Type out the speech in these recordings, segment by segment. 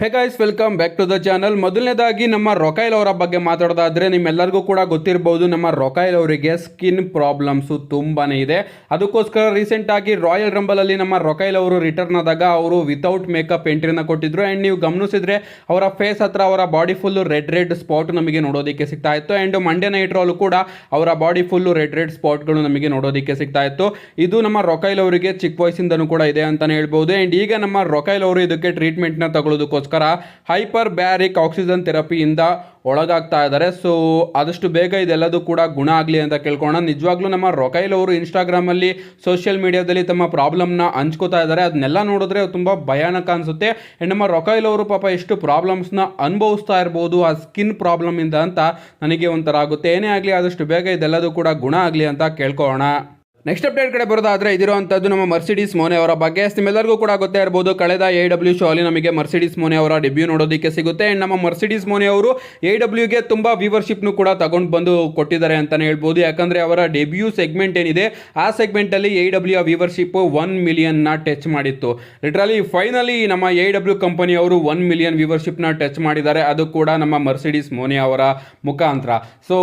Hey guys welcome back to the channel ಮೊದಲನೇದಾಗಿ ನಮ್ಮ ರೊಕೈಲ್ ಅವರ ಬಗ್ಗೆ ಮಾತಾಡೋದಾದರೆ ನಿಮ್ಮೆಲ್ಲರಿಗೂ ಕೂಡ ಗೊತ್ತಿರ್ಬೋದು ನಮ್ಮ ರೊಕೈಲ್ ಅವರಿಗೆ ಸ್ಕಿನ್ ಪ್ರಾಬ್ಲಮ್ಸು ತುಂಬಾ ಇದೆ. ಅದಕ್ಕೋಸ್ಕರ ರೀಸೆಂಟಾಗಿ ರಾಯಲ್ ರಂಬಲಲ್ಲಿ ನಮ್ಮ ರೊಕೈಲ್ ಅವರು ರಿಟರ್ನ್ ಆದಾಗ ಅವರು ವಿತೌಟ್ ಮೇಕಪ್ ಎಂಟ್ರಿನ ಕೊಟ್ಟಿದ್ರು. ಆ್ಯಂಡ್ ನೀವು ಗಮನಿಸಿದ್ರೆ ಅವರ ಫೇಸ್ ಹತ್ರ ಅವರ body full red red spot ನಮಗೆ ನೋಡೋದಕ್ಕೆ ಸಿಗ್ತಾ ಇತ್ತು. ಆ್ಯಂಡ್ ಮಂಡ್ಯ ನೈಟ್ ಕೂಡ ಅವರ ಬಾಡಿ ಫುಲ್ಲು ರೆಡ್ ರೆಡ್ ಸ್ಪಾಟ್ಗಳು ನಮಗೆ ನೋಡೋದಕ್ಕೆ ಸಿಗ್ತಾ ಇತ್ತು. ಇದು ನಮ್ಮ ರೊಕೈಲ್ ಅವರಿಗೆ ಚಿಕ್ಕ ವಯಸ್ಸಿಂದನೂ ಕೂಡ ಇದೆ ಅಂತಲೇ ಹೇಳ್ಬೋದು. ಆ್ಯಂಡ್ ಈಗ ನಮ್ಮ ರೊಕೈಲ್ ಅವರು ಇದಕ್ಕೆ ಟ್ರೀಟ್ಮೆಂಟ್ನ ತಗೊಳ್ಳೋದಕ್ಕೋಸ್ಕರ ಹೈಪರ್ ಬ್ಯಾರಿಕ್ ಆಕ್ಸಿಜನ್ ಥೆರಪಿಯಿಂದ ಒಳಗಾಗ್ತಾ ಇದ್ದಾರೆ. ಸೊ ಆದಷ್ಟು ಬೇಗ ಇದೆಲ್ಲದೂ ಕೂಡ ಗುಣ ಆಗಲಿ ಅಂತ ಕೇಳ್ಕೊಳ್ಳೋಣ. ನಿಜವಾಗ್ಲೂ ನಮ್ಮ ರೊಕೈಲ್ ಅವರು ಇನ್ಸ್ಟಾಗ್ರಾಮಲ್ಲಿ ಸೋಷಿಯಲ್ ಮೀಡಿಯಾದಲ್ಲಿ ತಮ್ಮ ಪ್ರಾಬ್ಲಮ್ನ ಹಂಚ್ಕೋತಾ ಇದ್ದಾರೆ. ಅದನ್ನೆಲ್ಲ ನೋಡಿದ್ರೆ ತುಂಬ ಭಯಾನಕ ಅನಿಸುತ್ತೆ. ನಮ್ಮ ರೊಕೈಲ್ ಅವರು ಪಾಪ ಎಷ್ಟು ಪ್ರಾಬ್ಲಮ್ಸ್ನ ಅನುಭವಿಸ್ತಾ ಇರ್ಬೋದು, ಆ ಸ್ಕಿನ್ ಪ್ರಾಬ್ಲಮಿಂದ ಅಂತ ನನಗೆ ಒಂಥರ ಆಗುತ್ತೆ. ಏನೇ ಆಗಲಿ ಆದಷ್ಟು ಬೇಗ ಇದೆಲ್ಲದೂ ಕೂಡ ಗುಣ ಆಗಲಿ ಅಂತ ಕೇಳ್ಕೊಳ್ಳೋಣ. ನೆಕ್ಸ್ಟ್ ಅಪ್ಡೇಟ್ ಕಡೆ ಬರೋದಾದ್ರೆ ಇದಿರುವಂಥದ್ದು ನಮ್ಮ ಮರ್ಸಿಡೀಸ್ ಮೋನೆ ಅವರ ಬಗ್ಗೆ. ನಿಮ್ಮೆಲ್ಲರಿಗೂ ಕೂಡ ಗೊತ್ತೇ ಇರ್ಬೋದು, ಕಳೆದ ಎ ಡಬ್ಲ್ಯೂ ಶೋ ಅಲ್ಲಿ ನಮಗೆ ಮರ್ಸಿಡೀಸ್ ಮೋನೆ ಅವರ ಡೆಬ್ಯೂ ನೋಡೋದಕ್ಕೆ ಸಿಗುತ್ತೆ. ಆ್ಯಂಡ್ ನಮ್ಮ ಮರ್ಸಿಡೀಸ್ ಮೋನೆ ಅವರು ಎ ಡಬ್ಲ್ಯೂಗೆ ತುಂಬ ವ್ಯೂವರ್ಶಿಪ್ನು ಕೂಡ ತಗೊಂಡು ಬಂದು ಕೊಟ್ಟಿದ್ದಾರೆ ಅಂತಲೇ ಹೇಳ್ಬೋದು. ಯಾಕಂದರೆ ಅವರ ಡೆಬ್ಯೂ ಸೆಗ್ಮೆಂಟ್ ಏನಿದೆ, ಆ ಸೆಗ್ಮೆಂಟಲ್ಲಿ ಎ ಡಬ್ಲ್ಯೂ ವ್ಯೂವರ್ಶಿಪ್ ಒನ್ ಮಿಲಿಯನ್ನ ಟಚ್ ಮಾಡಿತ್ತು. ಲಿಟ್ರಲಿ ಫೈನಲಿ ನಮ್ಮ ಎ ಡಬ್ಲ್ಯೂ ಕಂಪನಿಯವರು ಒನ್ ಮಿಲಿಯನ್ ವ್ಯೂವರ್ಶಿಪ್ನ ಟಚ್ ಮಾಡಿದ್ದಾರೆ. ಅದು ಕೂಡ ನಮ್ಮ ಮರ್ಸಿಡೀಸ್ ಮೋನೆ ಅವರ ಮುಖಾಂತರ. ಸೊ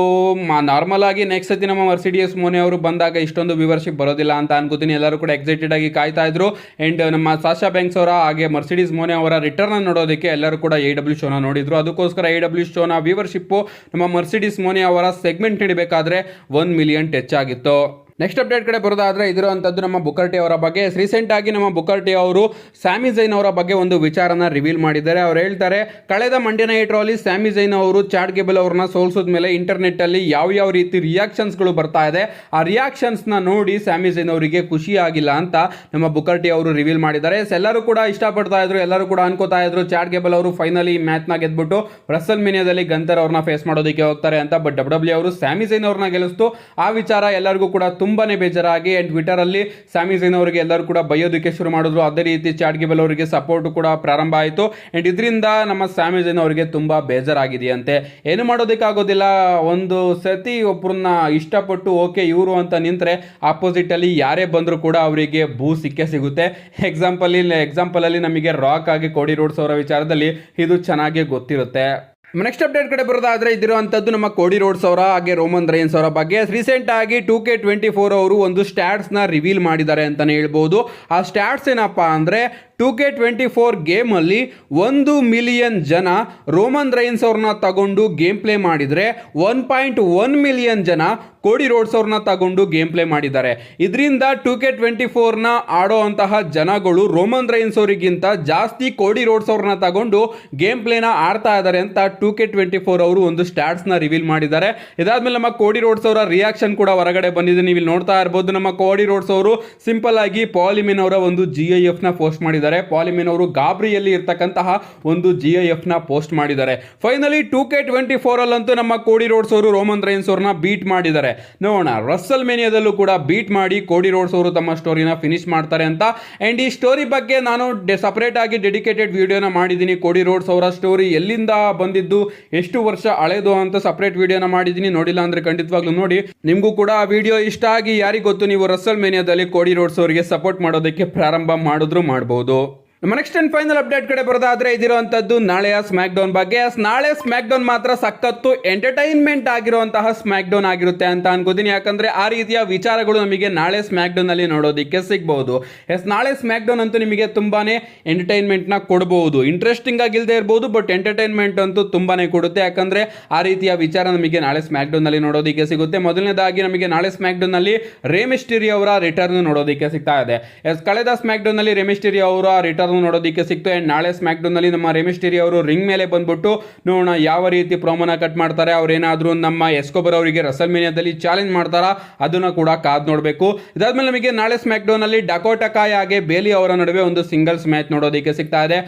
ನಾರ್ಮಲ್ ಆಗಿ ನೆಕ್ಸ್ಟ್ ಸತಿ ನಮ್ಮ ಮರ್ಸಿಡಿಯಸ್ ಮೋನೆ ಅವರು ಬಂದಾಗ ಇಷ್ಟೊಂದು ವ್ಯೂವರ್ಶಿಪ್ ಬರೋದಿಲ್ಲ ಅಂತ ಅನ್ಕೋತೀನಿ. ಎಲ್ಲರೂ ಕೂಡ ಎಕ್ಸೈಟೆಡ್ ಆಗಿ ಕಾಯ್ತಾ ಇದ್ರು. ಅಂಡ್ ನಮ್ಮ ಸಾಶಾ ಬ್ಯಾಂಕ್ಸ್ ಅವರ ಹಾಗೆ ಮರ್ಸಿಡೀಸ್ ಮೋನೆ ಅವರ ರಿಟರ್ನ್ ನೋಡೋದಕ್ಕೆ ಎಲ್ಲರೂ ಕೂಡ ಎ ಡಬ್ಲ್ಯೂ ಶೋನ ನೋಡಿದ್ರು. ಅದಕ್ಕೋಸ್ಕರ ಎ ಡಬ್ಲ್ಯೂ ಶೋನ ವ್ಯೂವರ್ಶಿಪ್ಪು ನಮ್ಮ ಮರ್ಸಿಡೀಸ್ ಮೋನೆ ಅವರ ಸೆಗ್ಮೆಂಟ್ ನೀಡಬೇಕಾದ್ರೆ ಒನ್ ಮಿಲಿಯನ್ ಟಚ್ ಆಗಿತ್ತು. ನೆಕ್ಸ್ಟ್ ಅಪ್ಡೇಟ್ ಕಡೆ ಬರೋದಾದ್ರೆ ಇದಿರುವಂಥದ್ದು ನಮ್ಮ ಬುಕರ್ಟಿ ಅವರ ಬಗ್ಗೆ. ರೀಸೆಂಟ್ ಆಗಿ ನಮ್ಮ ಬುಕರ್ಟಿ ಅವರು ಸ್ಯಾಮಿ ಜೈನ್ ಅವರ ಬಗ್ಗೆ ಒಂದು ವಿಚಾರನ ರಿವೀಲ್ ಮಾಡಿದ್ದಾರೆ. ಅವ್ರು ಹೇಳ್ತಾರೆ, ಕಳೆದ ಮಂಡ್ಯ ನೈಟ್ ಸ್ಯಾಮಿ ಜೈನ್ ಅವರು ಚಾಟ್ ಗೇಬಲ್ ಅವ್ರನ್ನ ಸೋಲ್ಸೋದ ಮೇಲೆ ಇಂಟರ್ನೆಟ್ ಅಲ್ಲಿ ಯಾವ ಯಾವ ರೀತಿ ರಿಯಾಕ್ಷನ್ಸ್ಗಳು ಬರ್ತಾ ಇದೆ, ಆ ರಿಯಾಕ್ಷನ್ಸ್ನ ನೋಡಿ ಸ್ಯಾಮಿ ಜೈನ್ ಅವರಿಗೆ ಖುಷಿ ಆಗಿಲ್ಲ ಅಂತ ನಮ್ಮ ಬುಕರ್ಟಿ ಅವರು ರಿವೀಲ್ ಮಾಡಿದ್ದಾರೆ. ಎಲ್ಲರೂ ಕೂಡ ಇಷ್ಟಪಡ್ತಾ ಇದ್ರು, ಎಲ್ಲರೂ ಕೂಡ ಅನ್ಕೋತಾ ಇದ್ರು, ಚಾಟ್ ಗೇಬಲ್ ಅವರು ಫೈನಲಿ ಈ ಮ್ಯಾಚ್ನ ಗೆದ್ಬಿಟ್ಟು ರಸಲ್ ಮಿನಿಯಾದಲ್ಲಿ ಗಂತರ್ ಅವ್ರನ್ನ ಫೇಸ್ ಮಾಡೋದಕ್ಕೆ ಹೋಗ್ತಾರೆ ಅಂತ. ಬಟ್ ಡಬ್ಲ್ಯೂ ಡಬ್ಲ್ಯೂ ಅವರು ಸ್ಯಾಮಿ ಜೈನ್ ಅವ್ರನ್ನ ಗೆಲ್ಲಿಸ್ತು. ಆ ವಿಚಾರ ಎಲ್ಲರಿಗೂ ಕೂಡ ತುಂಬಾನೇ ಬೇಜಾರಾಗಿ ಆ್ಯಂಡ್ ಟ್ವಿಟರಲ್ಲಿ ಸ್ಯಾಮಿ ಜೈನ್ ಅವರಿಗೆ ಎಲ್ಲರೂ ಕೂಡ ಬೈಯೋದಕ್ಕೆ ಶುರು ಮಾಡಿದ್ರು. ಅದೇ ರೀತಿ ಚಾಟ್ ಗಿಬಲ್ ಅವರಿಗೆ ಸಪೋರ್ಟ್ ಕೂಡ ಪ್ರಾರಂಭ ಆಯಿತು. ಆ್ಯಂಡ್ ಇದರಿಂದ ನಮ್ಮ ಸ್ಯಾಮಿ ಜೈನ್ ಅವರಿಗೆ ತುಂಬ ಬೇಜಾರಾಗಿದೆಯಂತೆ. ಏನು ಮಾಡೋದಕ್ಕಾಗೋದಿಲ್ಲ. ಒಂದು ಸತಿ ಒಬ್ಬರನ್ನ ಇಷ್ಟಪಟ್ಟು ಓಕೆ ಇವರು ಅಂತ ನಿಂತರೆ ಆಪೋಸಿಟಲ್ಲಿ ಯಾರೇ ಬಂದರೂ ಕೂಡ ಅವರಿಗೆ ಭೂ ಸಿಕ್ಕೇ ಸಿಗುತ್ತೆ. ಎಕ್ಸಾಂಪಲ್ ಎಕ್ಸಾಂಪಲಲ್ಲಿ ನಮಗೆ ರಾಕ್ ಆಗಿ ಕೋಡಿ ರೋಡ್ಸ್ ಅವರ ವಿಚಾರದಲ್ಲಿ ಇದು ಚೆನ್ನಾಗಿ ಗೊತ್ತಿರುತ್ತೆ. ನೆಕ್ಸ್ಟ್ ಅಪ್ಡೇಟ್ ಕಡೆ ಬರೋದಾದ್ರೆ ಇದಿರುವಂಥದ್ದು ನಮ್ಮ ಕೋಡಿ ರೋಡ್ಸ್ ಅವರ ಹಾಗೆ ರೋಮನ್ ರೈನ್ಸ್ ಅವರ ಬಗ್ಗೆ. ರೀಸೆಂಟ್ ಆಗಿ ಟೂ ಕೆ ಟ್ವೆಂಟಿ ಫೋರ್ ಅವರು ಒಂದು ಸ್ಟ್ಯಾಟ್ಸ್ನ ರಿವೀಲ್ ಮಾಡಿದ್ದಾರೆ ಅಂತಲೇ ಹೇಳ್ಬೋದು. ಆ ಸ್ಟ್ಯಾಟ್ಸ್ ಏನಪ್ಪ ಅಂದರೆ ಟೂ ಕೆ ಟ್ವೆಂಟಿ ಫೋರ್ ಗೇಮಲ್ಲಿ ಒಂದು ಮಿಲಿಯನ್ ಜನ ರೋಮನ್ ರೈನ್ಸ್ ಅವ್ರನ್ನ ತಗೊಂಡು ಗೇಮ್ ಪ್ಲೇ ಮಾಡಿದರೆ ಒನ್ ಪಾಯಿಂಟ್ ಒನ್ ಮಿಲಿಯನ್ ಜನ ಕೋಡಿ ರೋಡ್ಸ್ ಅವ್ರನ್ನ ತಗೊಂಡು ಗೇಮ್ ಪ್ಲೇ ಮಾಡಿದ್ದಾರೆ. ಇದರಿಂದ ಟೂ ಕೆ ಟ್ವೆಂಟಿ ಫೋರ್ನ ಆಡೋ ಅಂತಹ ಜನಗಳು ರೋಮನ್ ರೈನ್ಸ್ ಅವರಿಗಿಂತ ಜಾಸ್ತಿ ಕೋಡಿ ರೋಡ್ಸ್ ಅವ್ರನ್ನ ತಗೊಂಡು ಗೇಮ್ ಪ್ಲೇನ ಆಡ್ತಾ ಇದ್ದಾರೆ ಅಂತ ಟೂ ಕೆ ಟ್ವೆಂಟಿ ಫೋರ್ ಅವರು ಒಂದು ಸ್ಟ್ಯಾಟ್ಸ್ನ ರಿವೀಲ್ ಮಾಡಿದ್ದಾರೆ. ಇದಾದ್ಮೇಲೆ ನಮ್ಮ ಕೋಡಿ ರೋಡ್ಸ್ ಅವರ ರಿಯಾಕ್ಷನ್ ಕೂಡ ಹೊರಗಡೆ ಬಂದಿದೆ. ನೀವು ಇಲ್ಲಿ ನೋಡ್ತಾ ಇರ್ಬೋದು, ನಮ್ಮ ಕೋಡಿ ರೋಡ್ಸ್ ಅವರು ಸಿಂಪಲ್ ಆಗಿ ಪಾಲಿಮಿನ್ ಅವರ ಒಂದು ಜಿ ಐ ಎಫ್ನ ಪೋಸ್ಟ್ ಮಾಡಿದ್ದಾರೆ. ಪಾಲಿಮಿನ್ ಅವರು ಗಾಬ್ರಿಯಲ್ಲಿ ಇರ್ತಕ್ಕಂತಹ ಒಂದು ಜಿ ಐ ಎಫ್ನ ಪೋಸ್ಟ್ ಮಾಡಿದ್ದಾರೆ. ಫೈನಲಿ ಟೂ ಕೆ ಟ್ವೆಂಟಿ ಫೋರಲ್ಲಂತೂ ನಮ್ಮ ಕೋಡಿ ರೋಡ್ಸ್ ಅವರು ರೋಮನ್ ರೈನ್ಸ್ ಅವ್ರನ್ನ ಬೀಟ್ ಮಾಡಿದ್ದಾರೆ. ನೋಡೋಣ ರಸ್ಸಲ್ ಮೇನಿಯಾದಲ್ಲೂ ಕೂಡ ಬೀಟ್ ಮಾಡಿ ಕೋಡಿ ರೋಡ್ಸ್ ಅವರು ತಮ್ಮ ಸ್ಟೋರಿನ ಫಿನಿಶ್ ಮಾಡ್ತಾರೆ ಅಂತ. ಆ್ಯಂಡ್ ಈ ಸ್ಟೋರಿ ಬಗ್ಗೆ ನಾನು ಸಪರೇಟ್ ಆಗಿ ಡೆಡಿಕೇಟೆಡ್ ವಿಡಿಯೋನ ಮಾಡಿದ್ದೀನಿ. ಕೋಡಿ ರೋಡ್ಸ್ ಅವರ ಸ್ಟೋರಿ ಎಲ್ಲಿಂದ ಬಂದಿದ್ದು ಎಷ್ಟು ವರ್ಷ ಹಳೆದು ಅಂತ ಸಪ್ರೇಟ್ ವಿಡಿಯೋನ ಮಾಡಿದ್ದೀನಿ. ನೋಡಿಲ್ಲ ಅಂದ್ರೆ ಖಂಡಿತವಾಗ್ಲೂ ನೋಡಿ. ನಿಮಗೂ ಕೂಡ ಆ ವಿಡಿಯೋ ಇಷ್ಟ ಆಗಿ ಯಾರಿಗೊತ್ತು ನೀವು ರಸಲ್ ಮೇನಿಯಾದಲ್ಲಿ ಕೋಡಿ ರೋಡ್ಸ್ ಅವರಿಗೆ ಸಪೋರ್ಟ್ ಮಾಡೋದಕ್ಕೆ ಪ್ರಾರಂಭ ಮಾಡಿದ್ರು ಮಾಡ್ಬೋದು. ನಮ್ಮ ನೆಕ್ಸ್ಟ್ ಅಂಡ್ ಫೈನಲ್ ಅಪ್ಡೇಟ್ ಕಡೆ ಬರೋದಾದ್ರೆ ಇದಿರುವಂತದ್ದು ನಾಳೆಯ ಸ್ಮ್ಯಾಕ್ ಡೌನ್ ಬಗ್ಗೆ. ನಾಳೆ ಸ್ಮ್ಯಾಕ್ ಡೌನ್ ಮಾತ್ರ ಸಖತ್ತು ಎಂಟರ್ಟೈನ್ಮೆಂಟ್ ಆಗಿರುವಂತಹ ಸ್ಮ್ಯಾಕ್ ಡೌನ್ ಆಗಿರುತ್ತೆ ಅಂತ ಅನ್ಕೋತೀನಿ. ಯಾಕಂದ್ರೆ ಆ ರೀತಿಯ ವಿಚಾರಗಳು ನಮಗೆ ನಾಳೆ ಸ್ಮ್ಯಾಕ್ ಡೌನ್ ಅಲ್ಲಿ ನೋಡೋದಕ್ಕೆ ಸಿಗ್ಬಹುದು. ಎಸ್ ನಾಳೆ ಸ್ಮ್ಯಾಕ್ ಡೌನ್ ಅಂತೂ ನಿಮಗೆ ತುಂಬಾನೇ ಎಂಟರ್ಟೈನ್ಮೆಂಟ್ನ ಕೊಡಬಹುದು. ಇಂಟ್ರೆಸ್ಟಿಂಗ್ ಆಗಿಲ್ಲದೆ ಇರಬಹುದು ಬಟ್ ಎಂಟರ್ಟೈನ್ಮೆಂಟ್ ಅಂತೂ ತುಂಬಾನೇ ಕೊಡುತ್ತೆ. ಯಾಕಂದ್ರೆ ಆ ರೀತಿಯ ವಿಚಾರ ನಮಗೆ ನಾಳೆ ಸ್ಮ್ಯಾಕ್ ಡೌನ್ ಅಲ್ಲಿ ನೋಡೋದಕ್ಕೆ ಸಿಗುತ್ತೆ. ಮೊದಲನೇದಾಗಿ ನಮಗೆ ನಾಳೆ ಸ್ಮ್ಯಾಕ್ ಡೌನ್ ಅಲ್ಲಿ ರೇಮಿಸ್ಟಿರಿ ಅವರ ರಿಟರ್ನ್ ನೋಡೋದಕ್ಕೆ ಸಿಗ್ತಾ ಇದೆ. ಎಸ್ ಕಳೆದ ಸ್ಮ್ಯಾಕ್ ಡೌನ್ ಅಲ್ಲಿ ರೇಮಿಸ್ಟಿರಿ ಅವರ ರಿಟರ್ನ್ ನೋಡೋದಕ್ಕೆ ಸಿಕ್ತು ಆ್ಯಂಡ್ ನಾಳೆ ಸ್ಮ್ಯಾಕ್ ಡೌನ್ ಅಲ್ಲಿ ನಮ್ಮ ರೆಮಿಸ್ಟೇರಿ ಅವರು ರಿಂಗ್ ಮೇಲೆ ಬಂದ್ಬಿಟ್ಟು ನೋಡೋಣ ಯಾವ ರೀತಿ ಪ್ರೋಮನ ಕಟ್ ಮಾಡ್ತಾರೆ. ಅವರೇನಾದರೂ ನಮ್ಮ ಎಸ್ಕೋಬರ್ ಅವರಿಗೆ ರಸಲ್ ಮೇನಿಯಾದಲ್ಲಿ ಚಾಲೆಂಜ್ ಮಾಡ್ತಾರಾ? ಅದನ್ನ ಕೂಡ ಕಾದ್ ನೋಡಬೇಕು. ಇದಾದ್ಮೇಲೆ ನಮಗೆ ನಾಳೆ ಸ್ಮ್ಯಾಕ್ ಡೌನ್ ಅಲ್ಲಿ ಡಕೋಟಕಾಯ್ ಹಾಗೆ ಬೇಲಿ ಅವರ ನಡುವೆ ಒಂದು ಸಿಂಗಲ್ಸ್ ಮ್ಯಾಚ್ ನೋಡೋದಕ್ಕೆ ಸಿಗ್ತಾ ಇದೆ.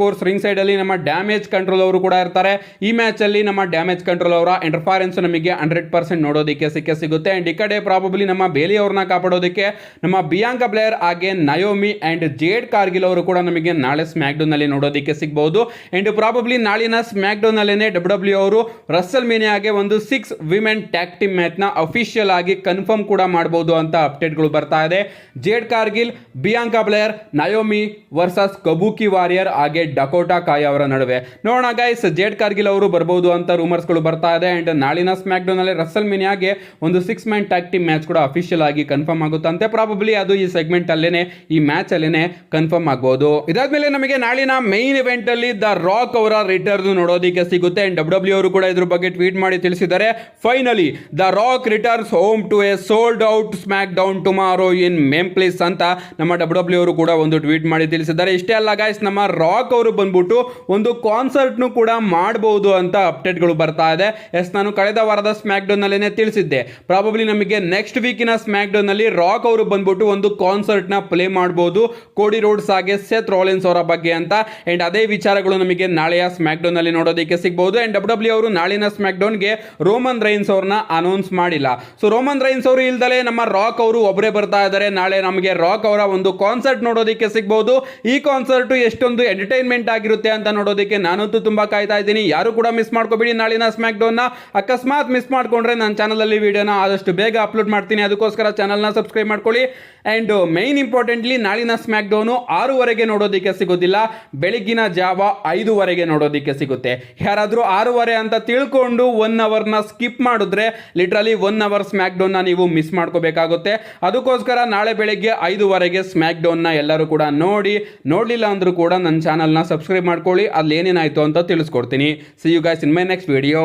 ಕೋರ್ಸ್ ರಿಂಗ್ ಸೈಡಲ್ಲಿ ನಮ್ಮ ಡ್ಯಾಮೇಜ್ ಕಂಟ್ರೋಲ್ ಅವರು ಕೂಡ ಇರ್ತಾರೆ. ಈ ಮ್ಯಾಚಲ್ಲಿ ನಮ್ಮ ಡ್ಯಾಮೇಜ್ ಕಂಟ್ರೋಲ್ ಅವರ ಇಂಟರ್ಫಾರೆನ್ಸ್ ನಮಗೆ ಹಂಡ್ರೆಡ್ ಪರ್ಸೆಂಟ್ ನೋಡೋದಕ್ಕೆ ಸಿಕ್ಕೇ ಸಿಗುತ್ತೆ. ಅಂಡ್ ಈ ಕಡೆ ಪ್ರಾಬಬ್ಲಿ ನಮ್ಮ ಬೇಲಿ ಅವ್ರನ್ನ ಕಾಪಾಡೋದಕ್ಕೆ ನಮ್ಮ ಬಿಯಾಂಕ ಪ್ಲೇಯರ್ ಹಾಗೆ ನಯೋಮಿ ಅಂಡ್ ಜೇಡ್ ಕಾರ್ಗಿಲ್ ಅವರು ಕೂಡ ನಮಗೆ ನಾಳೆ ಸ್ಮ್ಯಾಕ್ ಅಲ್ಲಿ ನೋಡೋದಕ್ಕೆ ಸಿಗಬಹುದು ಅಂಡ್ ಪ್ರಾಬಬ್ಲಿ ನಾಳಿನ ಸ್ಮ್ಯಾಕ್ ಡೌನ್ ಅಲ್ಲೇನೆ ಡಬ್ಲ್ಯೂ ಡಬ್ಲ್ಯೂ ಅವರು ರಸ್ಸಲ್ ಮೇನಿಯಾಗೆ ಒಂದು ಸಿಕ್ಸ್ ವಿಮೆನ್ ಟ್ಯಾಕ್ ಟೀಮ್ ಮ್ಯಾಚ್ನ ಅಫಿಷಿಯಲ್ ಆಗಿ ಕನ್ಫರ್ಮ್ ಕೂಡ ಮಾಡಬಹುದು ಅಂತ ಅಪ್ಡೇಟ್ಗಳು ಬರ್ತಾ ಇದೆ. Jade Cargill Bianca Belair Naomi versus Kabuki Warrior ಹಾಗೆ ಡಕೋಟಾ ಕಾಯ್ ಅವರ ನಡುವೆ. ನೋಡೋಣ ಗೈಸ್ ಜೇಡ್ ಕಾರ್ಗಿಲ್ ಅವರು ಬರ್ಬೋದು ಅಂತ ರೂಮರ್ಸ್ಗಳು ಬರ್ತಾ ಇದೆ. ಅಂಡ್ ನಾಳಿನ ಸ್ಮ್ಯಾಕ್ ಡೌನ್ ಅಲ್ಲಿ ರಸಲ್ ಮಿನಿಯಾಗೆ ಒಂದು six man tag team match ಕೂಡ ಅಫಿಷಿಯಲ್ ಆಗಿ ಕನ್ಫರ್ಮ್ ಆಗುತ್ತಂತೆ. ಪ್ರಾಬಬ್ಲಿ ಅದು ಈ ಸೆಗ್ಮೆಂಟ್ ಅಲ್ಲೇನೆ, ಈ ಮ್ಯಾಚ್ ಅಲ್ಲೇನೆ ಕನ್ಫರ್ಮ್ ಆಗ್ಬೋದು. ಇದಾದ್ಮೇಲೆ ನಮಗೆ ನಾಳಿನ ಮೈನ್ ಇವೆಂಟ್ ಅಲ್ಲಿ ದ ರಾಕ್ ಅವರ ರಿಟರ್ನ್ ನೋಡೋದಕ್ಕೆ ಸಿಗುತ್ತೆ. ಅಂಡ್ ಡಬ್ಲ್ಯೂ ಡಬ್ಲ್ಯೂ ಅವರು ಕೂಡ ಇದ್ರ ಬಗ್ಗೆ ಟ್ವೀಟ್ ಮಾಡಿ ತಿಳಿಸಿದ್ದಾರೆ. Finally the Rock returns home to a sold out SmackDown tomorrow in Memphis ಅಂತ ನಮ್ಮ ಡಬ್ಲ್ಯೂ ಡಬ್ಲ್ಯೂ ಅವರು ಕೂಡ ಒಂದು ಟ್ವೀಟ್ ಮಾಡಿ ತಿಳಿಸಿದ್ದಾರೆ. ಇಷ್ಟೇ ಅಲ್ಲ ಗಾಯ್ಸ್ ನಮ್ಮ ರಾಕ್ ಅವರು ಬಂದ್ಬಿಟ್ಟು ಒಂದು ಕಾನ್ಸರ್ಟ್ನು ಕೂಡ ಮಾಡಬಹುದು ಅಂತ ಅಪ್ಡೇಟ್ಗಳು ಬರ್ತಾ ಇದೆ. ಎಸ್ ನಾನು ಕಳೆದ ವಾರದ ಸ್ಮ್ಯಾಕ್ ಡೌನ್ ತಿಳಿಸಿದ್ದೆ. ಪ್ರಾಬಬ್ಲಿ ನಮಗೆ ನೆಕ್ಸ್ಟ್ ವೀಕಿನ ಸ್ಮ್ಯಾಕ್ ಡೌನ್ ರಾಕ್ ಅವರು ಬಂದ್ಬಿಟ್ಟು ಒಂದು ಕಾನ್ಸರ್ಟ್ನ ಪ್ಲೇ ಮಾಡಬಹುದು ಕೋಡಿ ರೋಡ್ಸ್ ಹಾಗೆ ಸೆತ್ ರಾಲಿನ್ಸ್ ಅವರ ಬಗ್ಗೆ ಅಂತ. ಅಂಡ್ ಅದೇ ವಿಚಾರಗಳು ನಮಗೆ ನಾಳೆಯ ಸ್ಮ್ಯಾಕ್ಡೌನ್ ಅಲ್ಲಿ ನೋಡೋದಕ್ಕೆ ಸಿಗಬಹುದು ಅಂಡ್ ಡಬ್ಲ್ಯೂ ಡಬ್ಲ್ಯೂ ಅವರು ನಾಳಿನ ಸ್ಮ್ಯಾಕ್ಡೌನ್ಗೆ ರೋಮನ್ ರೈನ್ಸ್ ಅವ್ರನ್ನ ಅನೌನ್ಸ್ ಮಾಡಿಲ್ಲ. ಸೊ ರೋಮನ್ ರೈನ್ಸ್ ಅವರು ಇಲ್ಲದೆ ನಮ್ಮ ರಾಕ್ ಅವರು ಒಬ್ಬರೇ ಬರ್ತಾ ಇದ್ದಾರೆ. ನಾಳೆ ನಮಗೆ ರಾಕ್ ಅವರ ಒಂದು ಕಾನ್ಸರ್ಟ್ ನೋಡೋದಕ್ಕೆ ಸಿಗಬಹುದು ಈ ಕಾನ್ಸರ್ಟ್ ಎಷ್ಟೊಂದು ಎಂಟರ್ಟೈನ್ಮೆಂಟ್ ಆಗಿರುತ್ತೆ ಅಂತ ನೋಡೋದಕ್ಕೆ ನಾನಂತೂ ತುಂಬ ಕಾಯ್ತಾ ಇದ್ದೀನಿ. ಯಾರು ಕೂಡ ಮಿಸ್ ಮಾಡ್ಕೋಬೇಡಿ ನಾಳಿನ ಸ್ಮ್ಯಾಕ್ಡೌನ್ ಅಕಸ್ಮಾತ್ ಮಿಸ್ ಮಾಡ್ಕೊಂಡ್ರೆ ನನ್ನ ಚಾನಲಲ್ಲಿ ವಿಡಿಯೋನ ಆದಷ್ಟು ಬೇಗ ಅಪ್ಲೋಡ್ ಮಾಡ್ತೀನಿ. ಅದಕ್ಕೋಸ್ಕರ ಚಾನಲ್ನ ಸಬ್ಸ್ಕ್ರೈಬ್ ಮಾಡ್ಕೊಳ್ಳಿ. ಅಂಡ್ ಮೈನ್ ಇಂಪಾರ್ಟೆಂಟ್ಲಿ ನಾಳಿನ ಸ್ಮ್ಯಾಕ್ ಡೌನು ಆರೂವರೆಗೆ ನೋಡೋದಕ್ಕೆ ಸಿಗೋದಿಲ್ಲ. ಬೆಳಗ್ಗಿನ ಜಾವ ಐದುವರೆಗೆ ನೋಡೋದಕ್ಕೆ ಸಿಗುತ್ತೆ. ಯಾರಾದರೂ ಆರೂವರೆ ಅಂತ ತಿಳ್ಕೊಂಡು ಒನ್ ಅವರ್ನ ಸ್ಕಿಪ್ ಮಾಡಿದ್ರೆ ಲಿಟ್ರಲಿ ಒನ್ ಅವರ್ ಸ್ಮ್ಯಾಕ್ ಡೌನ್ನ ನೀವು ಮಿಸ್ ಮಾಡ್ಕೋಬೇಕಾಗುತ್ತೆ. ಅದಕ್ಕೋಸ್ಕರ ನಾಳೆ ಬೆಳಗ್ಗೆ ಐದುವರೆಗೆ ಸ್ಮ್ಯಾಕ್ ಡೌನ್ನ ಎಲ್ಲರೂ ಕೂಡ ನೋಡಿ, ನೋಡಲಿಲ್ಲ ಅಂದರೂ ಕೂಡ ನನ್ನ ಚಾನಲ್ನ ಸಬ್ಸ್ಕ್ರೈಬ್ ಮಾಡ್ಕೊಳ್ಳಿ. ಅಲ್ಲಿ ಏನೇನಾಯಿತು ಅಂತ ತಿಳಿಸ್ಕೊಡ್ತೀನಿ. See you guys in my next video